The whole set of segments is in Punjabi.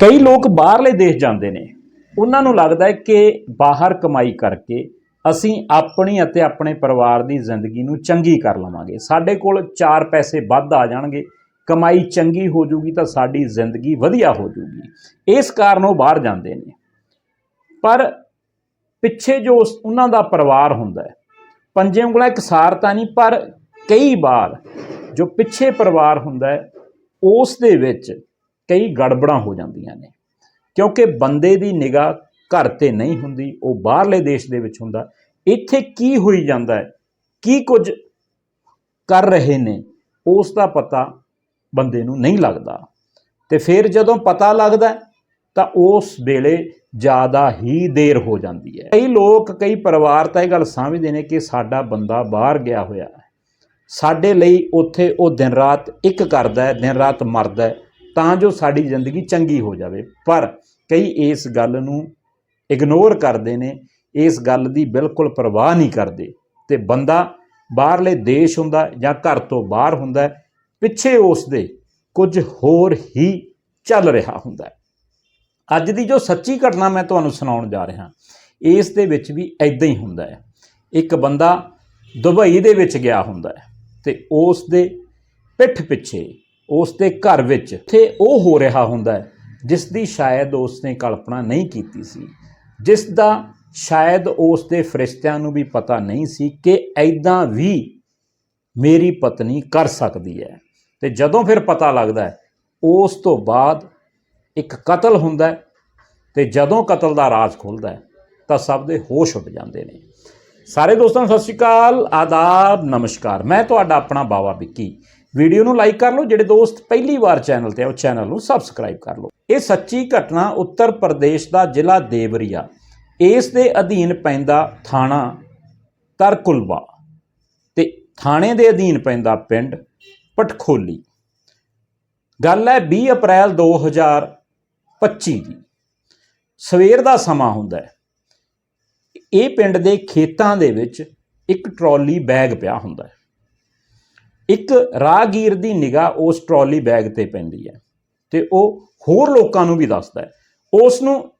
ਕਈ ਲੋਕ ਬਾਹਰਲੇ ਦੇਸ਼ ਜਾਂਦੇ ਨੇ। ਉਹਨਾਂ ਨੂੰ ਲੱਗਦਾ ਹੈ ਕਿ ਬਾਹਰ ਕਮਾਈ ਕਰਕੇ ਅਸੀਂ ਆਪਣੀ ਅਤੇ ਆਪਣੇ ਪਰਿਵਾਰ ਦੀ ਜ਼ਿੰਦਗੀ ਨੂੰ ਚੰਗੀ ਕਰ ਲਵਾਂਗੇ। ਸਾਡੇ ਕੋਲ 4 ਪੈਸੇ ਵੱਧ ਆ ਜਾਣਗੇ। ਕਮਾਈ ਚੰਗੀ ਹੋ ਜੂਗੀ ਤਾਂ ਸਾਡੀ ਜ਼ਿੰਦਗੀ ਵਧੀਆ ਹੋ ਜੂਗੀ ਇਸ ਕਾਰਨ ਉਹ ਬਾਹਰ ਜਾਂਦੇ ਨੇ। ਪਰ ਪਿੱਛੇ ਜੋ ਉਸ- ਉਹਨਾਂ ਦਾ ਪਰਿਵਾਰ ਹੁੰਦਾ ਹੈ, ਪੰਜੇ ਉਂਗਲਾਂ ਇਕਸਾਰ ਤਾਂ ਨਹੀਂ, ਪਰ ਕਈ ਵਾਰ ਜੋ ਪਿੱਛੇ ਪਰਿਵਾਰ ਹੁੰਦਾ ਹੈ, ਉਸ ਦੇ ਵਿੱਚ ਕਈ ਗੜਬੜਾਂ ਹੋ ਜਾਂਦੀਆਂ ਨੇ। ਕਿਉਂਕਿ ਬੰਦੇ ਦੀ ਨਿਗਾਹ ਘਰ ਤੇ ਨਹੀਂ ਹੁੰਦੀ, ਉਹ ਬਾਹਰਲੇ ਦੇਸ਼ ਦੇ ਵਿੱਚ ਹੁੰਦਾ। ਇੱਥੇ ਕੀ ਹੋਈ ਜਾਂਦਾ ਹੈ? ਕੀ ਕੁਝ ਕਰ ਰਹੇ ਨੇ? ਉਸ ਦਾ ਪਤਾ ਬੰਦੇ ਨੂੰ ਨਹੀਂ ਲੱਗਦਾ। ਤੇ ਫਿਰ ਜਦੋਂ ਪਤਾ ਲੱਗਦਾ ਤਾਂ ਉਸ ਵੇਲੇ ਜ਼ਿਆਦਾ ਹੀ ਦੇਰ ਹੋ ਜਾਂਦੀ ਹੈ। ਕਈ ਲੋਕ, ਕਈ ਪਰਿਵਾਰ ਤਾਂ ਇਹ ਗੱਲ ਸਮਝਦੇ ਨੇ ਕਿ ਸਾਡਾ ਬੰਦਾ ਬਾਹਰ ਗਿਆ ਹੋਇਆ ਹੈ। ਸਾਡੇ ਲਈ ਉੱਥੇ ਉਹ ਦਿਨ ਰਾਤ ਇੱਕ ਕਰਦਾ ਹੈ, ਦਿਨ ਰਾਤ ਮਰਦਾ ਹੈ। ਤਾਂ ਜੋ ਸਾਡੀ ਜ਼ਿੰਦਗੀ ਚੰਗੀ ਹੋ ਜਾਵੇ। ਪਰ ਕਈ ਇਸ ਗੱਲ ਨੂੰ ਇਗਨੋਰ ਕਰਦੇ ਨੇ, ਇਸ ਗੱਲ ਦੀ ਬਿਲਕੁਲ ਪਰਵਾਹ ਨਹੀਂ ਕਰਦੇ। ਤੇ ਬੰਦਾ ਬਾਹਰਲੇ ਦੇਸ਼ ਹੁੰਦਾ ਜਾਂ ਘਰ ਤੋਂ ਬਾਹਰ ਹੁੰਦਾ, ਪਿੱਛੇ ਉਸ ਦੇ ਕੁਝ ਹੋਰ ਹੀ ਚੱਲ ਰਿਹਾ ਹੁੰਦਾ। ਅੱਜ ਦੀ ਜੋ ਸੱਚੀ ਘਟਨਾ ਮੈਂ ਤੁਹਾਨੂੰ ਸੁਣਾਉਣ ਜਾ ਰਿਹਾ, ਇਸ ਦੇ ਵਿੱਚ ਵੀ ਐਦਾਂ ਹੀ ਹੁੰਦਾ ਹੈ। ਇੱਕ ਬੰਦਾ ਦੁਬਈ ਦੇ ਵਿੱਚ ਗਿਆ ਹੁੰਦਾ ਹੈ ਤੇ ਉਸ ਦੇ ਪਿੱਠ ਪਿੱਛੇ ਉਸ ਦੇ ਘਰ ਵਿੱਚ। ਤੇ ਉਹ ਹੋ ਰਿਹਾ ਹੁੰਦਾ ਹੈ ਜਿਸ ਦੀ ਸ਼ਾਇਦ ਉਸ ਨੇ ਕਲਪਨਾ ਨਹੀਂ ਕੀਤੀ ਸੀ। ਜਿਸ ਦਾ ਸ਼ਾਇਦ ਉਸ ਦੇ ਫਰਿਸ਼ਤਿਆਂ ਨੂੰ ਵੀ ਪਤਾ ਨਹੀਂ ਸੀ ਕਿ ਐਦਾਂ ਵੀ ਮੇਰੀ ਪਤਨੀ ਕਰ ਸਕਦੀ ਹੈ। ਤੇ ਜਦੋਂ ਫਿਰ ਪਤਾ ਲੱਗਦਾ ਹੈ, ਉਸ ਤੋਂ ਬਾਅਦ ਇੱਕ ਕਤਲ ਹੁੰਦਾ ਹੈ ਤੇ ਜਦੋਂ ਕਤਲ ਦਾ ਰਾਜ਼ ਖੁੱਲਦਾ ਹੈ, ਤਾਂ ਸਭ ਦੇ ਹੋਸ਼ ਉੱਡ ਜਾਂਦੇ ਨੇ। ਸਾਰੇ ਦੋਸਤਾਂ ਨੂੰ ਸਤਿ ਸ਼੍ਰੀ ਅਕਾਲ, ਆਦਾਬ, ਨਮਸਕਾਰ। ਮੈਂ ਤੁਹਾਡਾ ਆਪਣਾ ਬਾਵਾ ਵਿੱਕੀ। ਵੀਡੀਓ ਨੂੰ ਲਾਈਕ ਕਰ ਲਓ, ਜਿਹੜੇ ਦੋਸਤ ਪਹਿਲੀ ਵਾਰ ਚੈਨਲ ਤੇ ਆ, ਉਹ ਚੈਨਲ ਨੂੰ ਸਬਸਕ੍ਰਾਈਬ ਕਰ ਲਓ। ਇਹ ਸੱਚੀ ਘਟਨਾ ਉੱਤਰ ਪ੍ਰਦੇਸ਼ ਦਾ ਜ਼ਿਲ੍ਹਾ ਦੇਵਰੀਆ। ਇਸ ਦੇ ਅਧੀਨ ਪੈਂਦਾ ਥਾਣਾ ਤਰਕੁਲਵਾ ਤੇ ਥਾਣੇ ਦੇ ਅਧੀਨ ਪੈਂਦਾ ਪਿੰਡ ਪਟਖੋਲੀ। ਗੱਲ ਹੈ 20 ਅਪ੍ਰੈਲ 2025 ਦੀ। ਸਵੇਰ ਦਾ ਸਮਾਂ ਹੁੰਦਾ ਹੈ। ਇਹ ਪਿੰਡ ਦੇ ਖੇਤਾਂ ਦੇ ਵਿੱਚ ਇੱਕ ਟਰਾਲੀ ਬੈਗ ਪਿਆ ਹੁੰਦਾ ਹੈ। ਇੱਕ ਰਾਹਗੀਰ ਦੀ ਨਿਗਾਹ ਉਸ ਟਰਾਲੀ ਬੈਗ ਤੇ ਪੈਂਦੀ ਹੈ ਤੇ ਉਹ ਹੋਰ ਲੋਕਾਂ ਨੂੰ ਵੀ ਦੱਸਦਾ ਹੈ। ਉਸ ਨੂੰ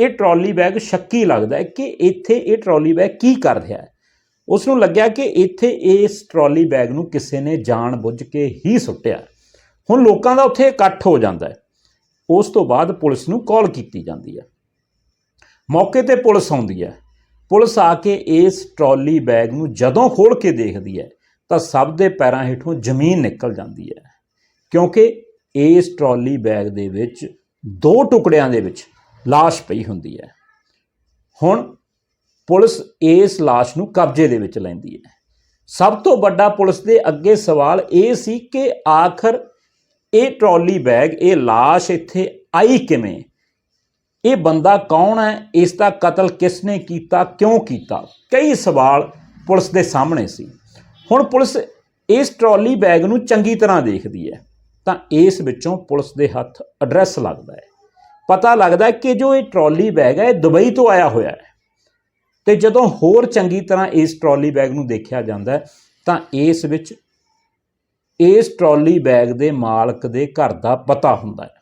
ਇਹ ਟਰਾਲੀ ਬੈਗ ਸ਼ੱਕੀ ਲੱਗਦਾ ਹੈ ਕਿ ਇੱਥੇ ਇਹ ਟਰਾਲੀ ਬੈਗ ਕੀ ਕਰ ਰਿਹਾ ਹੈ। ਉਸ ਨੂੰ ਲੱਗਿਆ ਕਿ ਇੱਥੇ ਇਸ ਟਰਾਲੀ ਬੈਗ ਨੂੰ ਕਿਸੇ ਨੇ ਜਾਣ ਬੁੱਝ ਕੇ ਹੀ ਸੁੱਟਿਆ। ਹੁਣ ਲੋਕਾਂ ਦਾ ਉੱਥੇ ਇਕੱਠ ਹੋ ਜਾਂਦਾ ਹੈ। ਉਸ ਤੋਂ ਬਾਅਦ ਪੁਲਿਸ ਨੂੰ ਕਾਲ ਕੀਤੀ ਜਾਂਦੀ ਹੈ। ਮੌਕੇ ਤੇ ਪੁਲਿਸ ਆਉਂਦੀ ਹੈ। ਪੁਲਿਸ ਆ ਕੇ ਇਸ ਟਰਾਲੀ ਬੈਗ ਨੂੰ ਜਦੋਂ ਖੋਲ ਕੇ ਦੇਖਦੀ ਹੈ ਤਾਂ ਸਭ ਦੇ ਪੈਰਾਂ ਹੇਠੋਂ ਜ਼ਮੀਨ ਨਿਕਲ ਜਾਂਦੀ ਹੈ। ਕਿਉਂਕਿ ਇਸ ਟਰਾਲੀ ਬੈਗ ਦੇ ਵਿੱਚ ਦੋ ਟੁਕੜਿਆਂ ਦੇ ਵਿੱਚ ਲਾਸ਼ ਪਈ ਹੁੰਦੀ ਹੈ। ਹੁਣ ਪੁਲਿਸ ਇਸ ਲਾਸ਼ ਨੂੰ ਕਬਜ਼ੇ ਦੇ ਵਿੱਚ ਲੈਂਦੀ ਹੈ। ਸਭ ਤੋਂ ਵੱਡਾ ਪੁਲਿਸ ਦੇ ਅੱਗੇ ਸਵਾਲ ਇਹ ਸੀ ਕਿ ਆਖਰ ਇਹ ਟਰਾਲੀ ਬੈਗ, ਇਹ ਲਾਸ਼ ਇੱਥੇ ਆਈ ਕਿਵੇਂ? ਇਹ ਬੰਦਾ ਕੌਣ ਹੈ? ਇਸ ਦਾ ਕਤਲ ਕਿਸ ਨੇ ਕੀਤਾ? ਕਿਉਂ ਕੀਤਾ? ਕਈ ਸਵਾਲ ਪੁਲਿਸ ਦੇ ਸਾਹਮਣੇ ਸੀ। ਹੁਣ ਪੁਲਿਸ ਇਸ ਟਰਾਲੀ ਬੈਗ ਨੂੰ ਚੰਗੀ ਤਰ੍ਹਾਂ ਦੇਖਦੀ ਹੈ, ਤਾਂ ਇਸ ਵਿੱਚੋਂ ਪੁਲਿਸ ਦੇ ਹੱਥ ਐਡਰੈਸ ਲੱਗਦਾ ਹੈ। ਪਤਾ ਲੱਗਦਾ ਕਿ ਜੋ ਇਹ ਟਰਾਲੀ ਬੈਗ ਹੈ, ਇਹ ਦੁਬਈ ਤੋਂ ਆਇਆ ਹੋਇਆ ਹੈ। ਤੇ ਜਦੋਂ ਹੋਰ ਚੰਗੀ ਤਰ੍ਹਾਂ ਇਸ ਟਰਾਲੀ ਬੈਗ ਨੂੰ ਦੇਖਿਆ ਜਾਂਦਾ ਤਾਂ ਇਸ ਵਿੱਚ ਇਸ ਟਰਾਲੀ ਬੈਗ ਦੇ ਮਾਲਕ ਦੇ ਘਰ ਦਾ ਪਤਾ ਹੁੰਦਾ ਹੈ।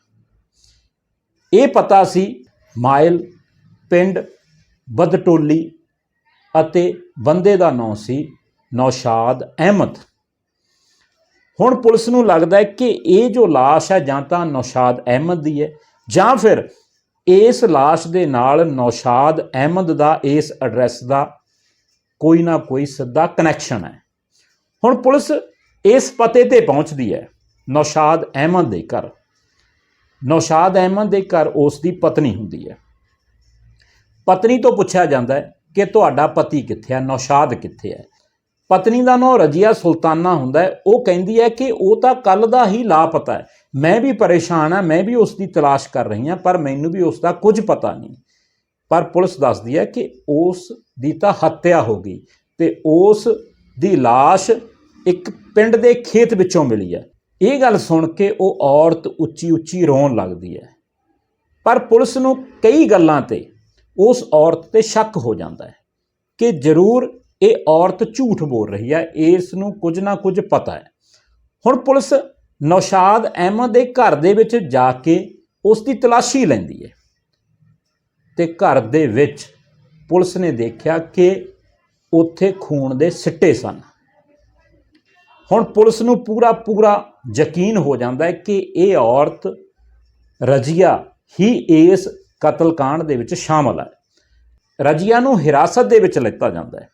ਇਹ ਪਤਾ ਸੀ ਮਾਇਲ, ਪਿੰਡ, ਬਦਟੋਲੀ ਅਤੇ ਬੰਦੇ ਦਾ ਨਾਂ ਸੀ ਨੌਸ਼ਾਦ ਅਹਿਮਦ। ਹੁਣ ਪੁਲਿਸ ਨੂੰ ਲੱਗਦਾ ਹੈ ਕਿ ਇਹ ਜੋ ਲਾਸ਼ ਹੈ, ਜਾਂ ਤਾਂ ਨੌਸ਼ਾਦ ਅਹਿਮਦ ਦੀ ਹੈ, ਜਾਂ ਫਿਰ ਇਸ ਲਾਸ਼ ਦੇ ਨਾਲ ਨੌਸ਼ਾਦ ਅਹਿਮਦ ਦਾ ਇਸ ਐਡਰੈਸ ਦਾ ਕੋਈ ਨਾ ਕੋਈ ਸਿੱਧਾ ਕਨੈਕਸ਼ਨ ਹੈ। ਹੁਣ ਪੁਲਿਸ ਇਸ ਪਤੇ ਤੇ ਪਹੁੰਚਦੀ ਹੈ, ਨੌਸ਼ਾਦ ਅਹਿਮਦ ਦੇ ਘਰ। ਨੌਸ਼ਾਦ ਅਹਿਮਦ ਦੇ ਘਰ ਉਸ ਦੀ ਪਤਨੀ ਹੁੰਦੀ ਹੈ। ਪਤਨੀ ਤੋਂ ਪੁੱਛਿਆ ਜਾਂਦਾ ਹੈ ਕਿ ਤੁਹਾਡਾ ਪਤੀ ਕਿੱਥੇ ਹੈ, ਨੌਸ਼ਾਦ ਕਿੱਥੇ ਹੈ? ਪਤਨੀ ਦਾ ਨਾਮ ਰਜੀਆ ਸੁਲਤਾਨਾ ਹੁੰਦਾ ਹੈ। ਉਹ ਕਹਿੰਦੀ ਹੈ ਕਿ ਉਹ ਤਾਂ ਕੱਲ ਦਾ ਹੀ ਲਾਪਤਾ ਹੈ। ਮੈਂ ਵੀ ਪਰੇਸ਼ਾਨ ਹਾਂ, ਮੈਂ ਵੀ ਉਸ ਦੀ ਤਲਾਸ਼ ਕਰ ਰਹੀ ਹਾਂ, ਪਰ ਮੈਨੂੰ ਵੀ ਉਸ ਦਾ ਕੁਝ ਪਤਾ ਨਹੀਂ। ਪਰ ਪੁਲਿਸ ਦੱਸਦੀ ਹੈ ਕਿ ਉਸ ਦੀ ਤਾਂ ਹੱਤਿਆ ਹੋ ਗਈ ਤੇ ਉਸ ਦੀ ਲਾਸ਼ ਇੱਕ ਪਿੰਡ ਦੇ ਖੇਤ ਵਿੱਚੋਂ ਮਿਲੀ ਹੈ। ਇਹ ਗੱਲ ਸੁਣ ਕੇ ਉਹ ਔਰਤ ਉੱਚੀ ਉੱਚੀ ਰੋਣ ਲੱਗਦੀ ਹੈ। ਪਰ ਪੁਲਿਸ ਨੂੰ ਕਈ ਗੱਲਾਂ ਤੇ ਉਸ ਔਰਤ ਤੇ ਸ਼ੱਕ ਹੋ ਜਾਂਦਾ ਹੈ ਕਿ ਜ਼ਰੂਰ ਇਹ ਔਰਤ ਝੂਠ ਬੋਲ ਰਹੀ ਹੈ, ਇਸ ਨੂੰ ਕੁਝ ਨਾ ਕੁਝ ਪਤਾ ਹੈ। ਹੁਣ ਪੁਲਿਸ ਨੌਸ਼ਾਦ ਅਹਿਮਦ ਦੇ ਘਰ ਦੇ ਵਿੱਚ ਜਾ ਕੇ ਉਸ ਦੀ ਤਲਾਸ਼ੀ ਲੈਂਦੀ ਹੈ ਤੇ ਘਰ ਦੇ ਵਿੱਚ ਪੁਲਿਸ ਨੇ ਦੇਖਿਆ ਕਿ ਉੱਥੇ ਖੂਨ ਦੇ ਸਿੱਟੇ ਸਨ। ਹੁਣ ਪੁਲਿਸ ਨੂੰ ਪੂਰਾ ਪੂਰਾ ਯਕੀਨ ਹੋ ਜਾਂਦਾ ਹੈ ਕਿ ਇਹ ਔਰਤ ਰਜੀਆ ਹੀ ਇਸ ਕਤਲकांड ਦੇ ਵਿੱਚ ਸ਼ਾਮਲ ਹੈ। ਰਜੀਆ ਨੂੰ ਹਿਰਾਸਤ ਦੇ ਵਿੱਚ ਲਿੱਤਾ ਜਾਂਦਾ ਹੈ।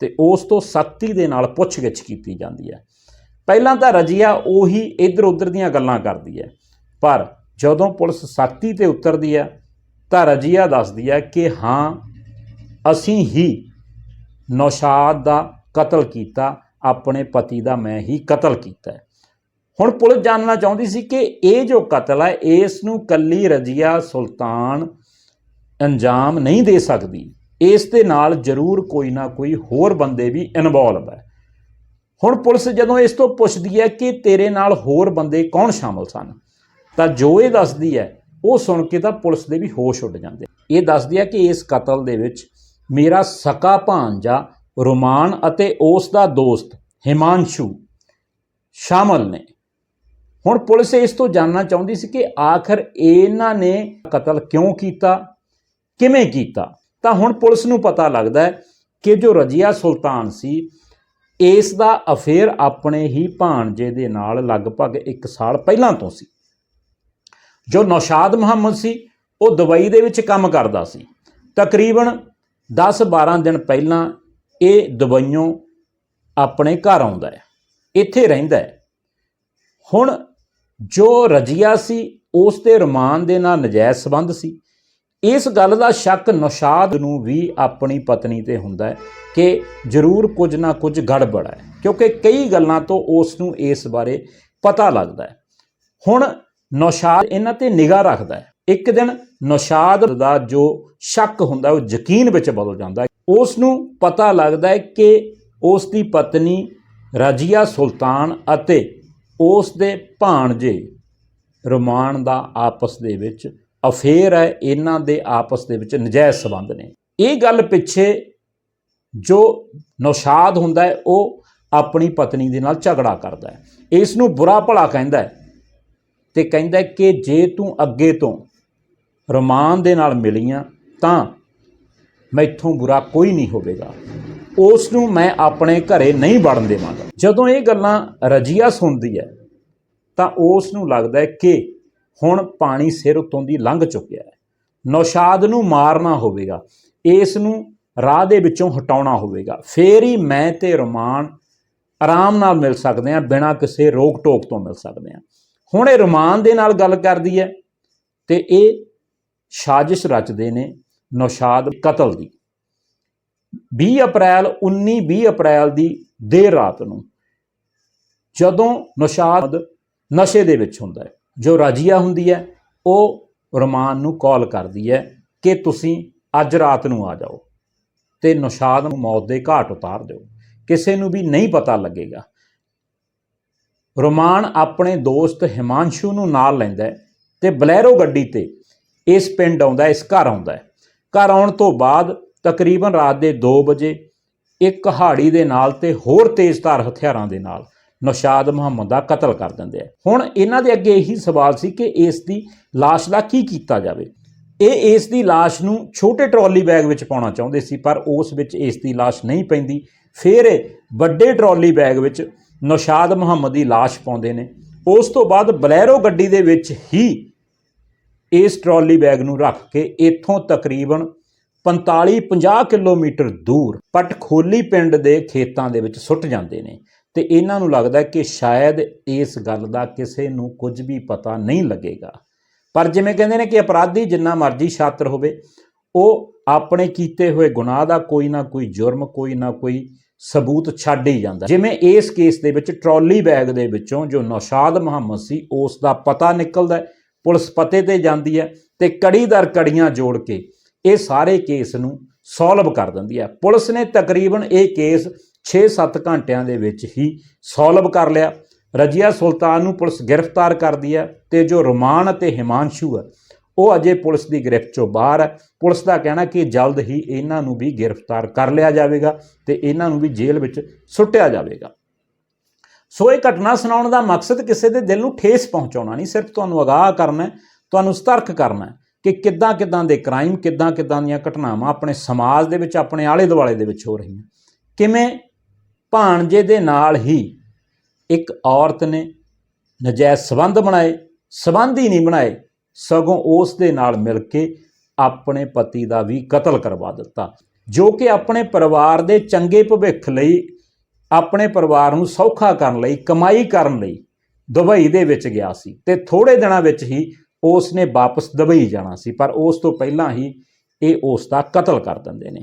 ਤੇ ਉਸ ਤੋਂ ਸਖਤੀ ਦੇ ਨਾਲ ਪੁੱਛਗਿੱਛ ਕੀਤੀ ਜਾਂਦੀ ਹੈ। ਪਹਿਲਾਂ ਤਾਂ ਰਜੀਆ ਉਹੀ ਇੱਧਰ ਉੱਧਰ ਦੀਆਂ ਗੱਲਾਂ ਕਰਦੀ ਹੈ, ਪਰ ਜਦੋਂ ਪੁਲਿਸ ਸਖਤੀ ਤੇ ਉਤਰਦੀ ਹੈ, ਤਾਂ ਰਜੀਆ ਦੱਸਦੀ ਹੈ ਕਿ ਹਾਂ, ਅਸੀਂ ਹੀ ਨੌਸ਼ਾਦ ਦਾ ਕਤਲ ਕੀਤਾ, ਆਪਣੇ ਪਤੀ ਦਾ ਮੈਂ ਹੀ ਕਤਲ ਕੀਤਾ ਹੁਣ ਪੁਲਿਸ ਜਾਣਨਾ ਚਾਹੁੰਦੀ ਸੀ ਕਿ ਇਹ ਜੋ ਕਤਲ ਹੈ, ਇਸ ਨੂੰ ਕੱਲੀ ਰਜੀਆ ਸੁਲਤਾਨ ਅੰਜਾਮ ਨਹੀਂ ਦੇ ਸਕਦੀ। ਇਸ ਦੇ ਨਾਲ ਜ਼ਰੂਰ ਕੋਈ ਨਾ ਕੋਈ ਹੋਰ ਬੰਦੇ ਵੀ ਇਨਵੋਲਵ ਹੈ। ਹੁਣ ਪੁਲਿਸ ਜਦੋਂ ਇਸ ਤੋਂ ਪੁੱਛਦੀ ਹੈ ਕਿ ਤੇਰੇ ਨਾਲ ਹੋਰ ਬੰਦੇ ਕੌਣ ਸ਼ਾਮਲ ਸਨ, ਤਾਂ ਜੋ ਇਹ ਦੱਸਦੀ ਹੈ, ਉਹ ਸੁਣ ਕੇ ਤਾਂ ਪੁਲਿਸ ਦੇ ਵੀ ਹੋਸ਼ ਉੱਡ ਜਾਂਦੇ ਇਹ ਦੱਸਦੀ ਹੈ ਕਿ ਇਸ ਕਤਲ ਦੇ ਵਿੱਚ ਮੇਰਾ ਸਕਾ ਭਾਂਜਾ ਰੋਮਾਨ ਅਤੇ ਉਸ ਦਾ ਦੋਸਤ ਹਿਮਾਂਸ਼ੂ ਸ਼ਾਮਲ ਨੇ। ਹੁਣ ਪੁਲਿਸ ਇਸ ਤੋਂ ਜਾਣਨਾ ਚਾਹੁੰਦੀ ਸੀ ਕਿ ਆਖਰ ਇਹਨਾਂ ਨੇ ਕਤਲ ਕਿਉਂ ਕੀਤਾ, ਕਿਵੇਂ ਕੀਤਾ? ਤਾਂ ਹੁਣ ਪੁਲਿਸ ਨੂੰ ਪਤਾ ਲੱਗਦਾ ਹੈ ਕਿ ਜੋ ਰਜੀਆ ਸੁਲਤਾਨ ਸੀ, ਇਸ ਦਾ ਅਫੇਅਰ ਆਪਣੇ ਹੀ ਭਾਣਜੇ ਦੇ ਨਾਲ ਲਗਭਗ 1 ਸਾਲ ਪਹਿਲਾਂ ਤੋਂ ਸੀ। ਜੋ ਨੌਸ਼ਾਦ ਮੁਹੰਮਦ ਸੀ, ਉਹ ਦੁਬਈ ਦੇ ਵਿੱਚ ਕੰਮ ਕਰਦਾ ਸੀ। ਤਕਰੀਬਨ 10-12 ਦਿਨ ਪਹਿਲਾਂ ਇਹ ਦੁਬਈੋਂ ਆਪਣੇ ਘਰ ਆਉਂਦਾ ਹੈ, ਇੱਥੇ ਰਹਿੰਦਾ ਹੈ। ਹੁਣ ਜੋ ਰਜੀਆ ਸੀ, ਉਸ ਦੇ ਰਮਾਨ ਦੇ ਨਾਲ ਨਜਾਇਜ਼ ਸੰਬੰਧ ਸੀ। ਇਸ ਗੱਲ ਦਾ ਸ਼ੱਕ ਨੌਸ਼ਾਦ ਨੂੰ ਵੀ ਆਪਣੀ ਪਤਨੀ ਤੇ ਹੁੰਦਾ ਹੈ ਕਿ ਜ਼ਰੂਰ ਕੁਝ ਨਾ ਕੁਝ ਗੜਬੜ ਹੈ, ਕਿਉਂਕਿ ਕਈ ਗੱਲਾਂ ਤੋਂ ਉਸ ਨੂੰ ਇਸ ਬਾਰੇ ਪਤਾ ਲੱਗਦਾ ਹੈ। ਹੁਣ ਨੌਸ਼ਾਦ ਇਹਨਾਂ ਤੇ ਨਿਗਾਹ ਰੱਖਦਾ ਹੈ। ਇੱਕ ਦਿਨ ਨੌਸ਼ਾਦ ਦਾ ਜੋ ਸ਼ੱਕ ਹੁੰਦਾ ਉਹ ਯਕੀਨ ਵਿੱਚ ਬਦਲ ਜਾਂਦਾ ਹੈ। ਉਸ ਨੂੰ ਪਤਾ ਲੱਗਦਾ ਹੈ ਕਿ ਉਸ ਦੀ ਪਤਨੀ ਰਾਜੀਆ ਸੁਲਤਾਨ ਅਤੇ ਉਸ ਦੇ ਭਾਣਜੇ ਰਮਾਨ ਦਾ ਆਪਸ ਦੇ ਵਿੱਚ ਅਫੇਅਰ ਹੈ ਇਹਨਾਂ ਦੇ ਆਪਸ ਦੇ ਵਿੱਚ ਨਜਾਇਜ਼ ਸਬੰਧ ਨੇ। ਇਹ ਗੱਲ ਪਿੱਛੇ ਜੋ ਨੌਸ਼ਾਦ ਹੁੰਦਾ ਹੈ, ਉਹ ਆਪਣੀ ਪਤਨੀ ਦੇ ਨਾਲ ਝਗੜਾ ਕਰਦਾ ਹੈ। ਇਸ ਨੂੰ ਬੁਰਾ ਭਲਾ ਕਹਿੰਦਾ ਹੈ ਤੇ ਕਹਿੰਦਾ ਕਿ ਜੇ ਤੂੰ ਅੱਗੇ ਤੋਂ ਰਮਾਨ ਦੇ ਨਾਲ ਮਿਲੀਆਂ, ਤਾਂ ਮੈਥੋਂ ਬੁਰਾ ਕੋਈ ਨਹੀਂ ਹੋਵੇਗਾ। ਉਸ ਨੂੰ ਮੈਂ ਆਪਣੇ ਘਰੇ ਨਹੀਂ ਵੜਨ ਦੇਵਾਂਗਾ। ਜਦੋਂ ਇਹ ਗੱਲਾਂ ਰਜੀਆ ਸੁਣਦੀ ਹੈ, ਤਾਂ ਉਸ ਨੂੰ ਲੱਗਦਾ ਹੈ ਕਿ ਹੁਣ ਪਾਣੀ ਸਿਰ ਉਤੋਂ ਦੀ ਲੰਘ ਚੁੱਕਿਆ ਹੈ। ਨੌਸ਼ਾਦ ਨੂੰ ਮਾਰਨਾ ਹੋਵੇਗਾ, ਇਸ ਨੂੰ ਰਾਹ ਦੇ ਵਿੱਚੋਂ ਹਟਾਉਣਾ ਹੋਵੇਗਾ। ਫੇਰ ਹੀ ਮੈਂ ਤੇ ਰਮਾਨ ਆਰਾਮ ਨਾਲ ਮਿਲ ਸਕਦੇ ਹਾਂ, ਬਿਨਾਂ ਕਿਸੇ ਰੋਕ ਟੋਕ ਤੋਂ ਮਿਲ ਸਕਦੇ ਹਾਂ। ਹੁਣ ਇਹ ਰਮਾਨ ਦੇ ਨਾਲ ਗੱਲ ਕਰਦੀ ਹੈ ਤੇ ਇਹ ਸਾਜ਼ਿਸ਼ ਰਚਦੇ ਨੇ ਨੌਸ਼ਾਦ ਕਤਲ ਦੀ। 20 ਅਪ੍ਰੈਲ 19 20 ਅਪ੍ਰੈਲ ਦੀ ਦੇਰ ਰਾਤ ਨੂੰ ਜਦੋਂ ਨੌਸ਼ਾਦ ਨਸ਼ੇ ਦੇ ਵਿੱਚ ਹੁੰਦਾ ਹੈ ਜੋ ਰਾਜੀਆ ਹੁੰਦੀ ਹੈ, ਉਹ ਰਮਾਨ ਨੂੰ ਕਾਲ ਕਰਦੀ ਹੈ ਕਿ ਤੁਸੀਂ ਅੱਜ ਰਾਤ ਨੂੰ ਆ ਜਾਓ ਤੇ ਨੌਸ਼ਾਦ ਨੂੰ ਮੌਤ ਦੇ ਘਾਟ ਉਤਾਰ ਦਿਓ। ਕਿਸੇ ਨੂੰ ਵੀ ਨਹੀਂ ਪਤਾ ਲੱਗੇਗਾ। ਰੋਮਾਨ ਆਪਣੇ ਦੋਸਤ ਹਿਮਾਂਸ਼ੂ ਨੂੰ ਨਾਲ ਲੈਂਦਾ ਹੈ ਤੇ ਬਲੈਰੋ ਗੱਡੀ ਤੇ ਇਸ ਪਿੰਡ ਆਉਂਦਾ ਇਸ ਘਰ ਆਉਂਦਾ ਘਰ ਆਉਣ ਤੋਂ ਬਾਅਦ ਤਕਰੀਬਨ ਰਾਤ ਦੇ 2 ਵਜੇ ਇੱਕ ਹਾੜੀ ਦੇ ਨਾਲ ਤੇ ਹੋਰ ਤੇਜ਼ਧਾਰ ਹਥਿਆਰਾਂ ਦੇ ਨਾਲ ਨੌਸ਼ਾਦ ਮੁਹੰਮਦ ਦਾ ਕਤਲ ਕਰ ਦਿੰਦੇ ਆ। ਹੁਣ ਇਹਨਾਂ ਦੇ ਅੱਗੇ ਇਹੀ ਸਵਾਲ ਸੀ ਕਿ ਇਸ ਦੀ ਲਾਸ਼ ਦਾ ਕੀ ਕੀਤਾ ਜਾਵੇ। ਇਹ ਇਸ ਦੀ ਲਾਸ਼ ਨੂੰ ਛੋਟੇ ਟਰਾਲੀ ਬੈਗ ਵਿੱਚ ਪਾਉਣਾ ਚਾਹੁੰਦੇ ਸੀ, ਪਰ ਉਸ ਵਿੱਚ ਇਸ ਦੀ ਲਾਸ਼ ਨਹੀਂ ਪੈਂਦੀ। ਫਿਰ ਵੱਡੇ ਟਰਾਲੀ ਬੈਗ ਵਿੱਚ ਨੌਸ਼ਾਦ ਮੁਹੰਮਦ ਦੀ ਲਾਸ਼ ਪਾਉਂਦੇ ਨੇ। ਉਸ ਤੋਂ ਬਾਅਦ ਬਲੈਰੋ ਗੱਡੀ ਦੇ ਵਿੱਚ ਹੀ ਇਸ ਟਰਾਲੀ ਬੈਗ ਨੂੰ ਰੱਖ ਕੇ ਇੱਥੋਂ ਤਕਰੀਬਨ 45-50 ਕਿਲੋਮੀਟਰ ਦੂਰ ਪਟਖੋਲੀ ਪਿੰਡ ਦੇ ਖੇਤਾਂ ਦੇ ਵਿੱਚ ਸੁੱਟ ਜਾਂਦੇ ਨੇ। ਤੇ ਇਹਨਾਂ ਨੂੰ ਲੱਗਦਾ ਕਿ ਸ਼ਾਇਦ ਇਸ ਗੱਲ ਦਾ ਕਿਸੇ ਨੂੰ ਕੁਝ ਵੀ ਪਤਾ ਨਹੀਂ ਲੱਗੇਗਾ। ਪਰ ਜਿਵੇਂ ਕਹਿੰਦੇ ਨੇ ਕਿ ਅਪਰਾਧੀ ਜਿੰਨਾ ਮਰਜ਼ੀ ਛਾਤਰ ਹੋਵੇ, ਉਹ ਆਪਣੇ ਕੀਤੇ ਹੋਏ ਗੁਨਾਹ ਦਾ ਕੋਈ ਨਾ ਕੋਈ ਜੁਰਮ, ਕੋਈ ਨਾ ਕੋਈ ਸਬੂਤ ਛੱਡ ਹੀ ਜਾਂਦਾ ਜਿਵੇਂ ਇਸ ਕੇਸ ਦੇ ਵਿੱਚ ਟਰਾਲੀ ਬੈਗ ਦੇ ਵਿੱਚੋਂ ਜੋ ਨੌਸ਼ਾਦ ਮੁਹੰਮਦ ਸੀ, ਉਸ ਦਾ ਪਤਾ ਨਿਕਲਦਾ ਪੁਲਿਸ ਪਤੇ ਤੇ ਜਾਂਦੀ ਹੈ ਤੇ ਕੜੀ ਦਰ ਕੜੀਆਂ ਜੋੜ ਕੇ ਇਹ ਸਾਰੇ ਕੇਸ ਨੂੰ ਸੋਲਵ ਕਰ ਦਿੰਦੀ ਹੈ। ਪੁਲਿਸ ਨੇ ਤਕਰੀਬਨ ਇਹ ਕੇਸ 6-7 ਘੰਟਿਆਂ ਦੇ ਵਿੱਚ ਹੀ ਸੋਲਵ ਕਰ ਲਿਆ। ਰਜੀਆ ਸੁਲਤਾਨ ਨੂੰ ਪੁਲਿਸ ਗ੍ਰਿਫਤਾਰ ਕਰਦੀ ਹੈ ਤੇ ਜੋ ਰੋਮਾਨ ਅਤੇ ਹਿਮਾਂਸ਼ੂ ਹੈ, ਉਹ ਅਜੇ ਪੁਲਿਸ ਦੀ ਗ੍ਰਿਫਤ ਚੋਂ ਬਾਹਰ ਹੈ। ਪੁਲਿਸ ਦਾ ਕਹਿਣਾ ਕਿ ਜਲਦ ਹੀ ਇਹਨਾਂ ਨੂੰ ਵੀ ਗ੍ਰਿਫਤਾਰ ਕਰ ਲਿਆ ਜਾਵੇਗਾ ਤੇ ਇਹਨਾਂ ਨੂੰ ਵੀ ਜੇਲ੍ਹ ਵਿੱਚ ਸੁੱਟਿਆ ਜਾਵੇਗਾ। ਸੋ ਇਹ ਘਟਨਾ ਸੁਣਾਉਣ ਦਾ ਮਕਸਦ ਕਿਸੇ ਦੇ ਦਿਲ ਨੂੰ ਠੇਸ ਪਹੁੰਚਾਉਣਾ ਨਹੀਂ, ਸਿਰਫ ਤੁਹਾਨੂੰ ਅਗਾਹ ਕਰਨਾ ਤੁਹਾਨੂੰ ਸਤਰਕ ਕਰਨਾ ਕਿ ਕਿੱਦਾਂ ਕਿੱਦਾਂ ਦੇ ਕ੍ਰਾਈਮ, ਕਿੱਦਾਂ ਕਿੱਦਾਂ ਦੀਆਂ ਘਟਨਾਵਾਂ ਆਪਣੇ ਸਮਾਜ ਦੇ ਵਿੱਚ, ਆਪਣੇ ਆਲੇ ਦੁਆਲੇ ਦੇ ਵਿੱਚ ਹੋ ਰਹੀਆਂ। ਕਿਵੇਂ ਭਾਣਜੇ ਦੇ ਨਾਲ ਹੀ ਇੱਕ ਔਰਤ ਨੇ ਨਜਾਇਜ਼ ਸਬੰਧ ਬਣਾਏ, ਸਬੰਧ ਹੀ ਨਹੀਂ ਬਣਾਏ, ਸਗੋਂ ਉਸ ਦੇ ਨਾਲ ਮਿਲ ਕੇ ਆਪਣੇ ਪਤੀ ਦਾ ਵੀ ਕਤਲ ਕਰਵਾ ਦਿੱਤਾ, ਜੋ ਕਿ ਆਪਣੇ ਪਰਿਵਾਰ ਦੇ ਚੰਗੇ ਭਵਿੱਖ ਲਈ, ਆਪਣੇ ਪਰਿਵਾਰ ਨੂੰ ਸੌਖਾ ਕਰਨ ਲਈ, ਕਮਾਈ ਕਰਨ ਲਈ ਦੁਬਈ ਦੇ ਵਿੱਚ ਗਿਆ ਸੀ ਤੇ ਥੋੜੇ ਦਿਨਾਂ ਵਿੱਚ ਹੀ ਉਸ ਨੇ ਵਾਪਸ ਦੁਬਈ ਜਾਣਾ ਸੀ, ਪਰ ਉਸ ਤੋਂ ਪਹਿਲਾਂ ਹੀ ਇਹ ਉਸ ਦਾ ਕਤਲ ਕਰ ਦਿੰਦੇ ਨੇ।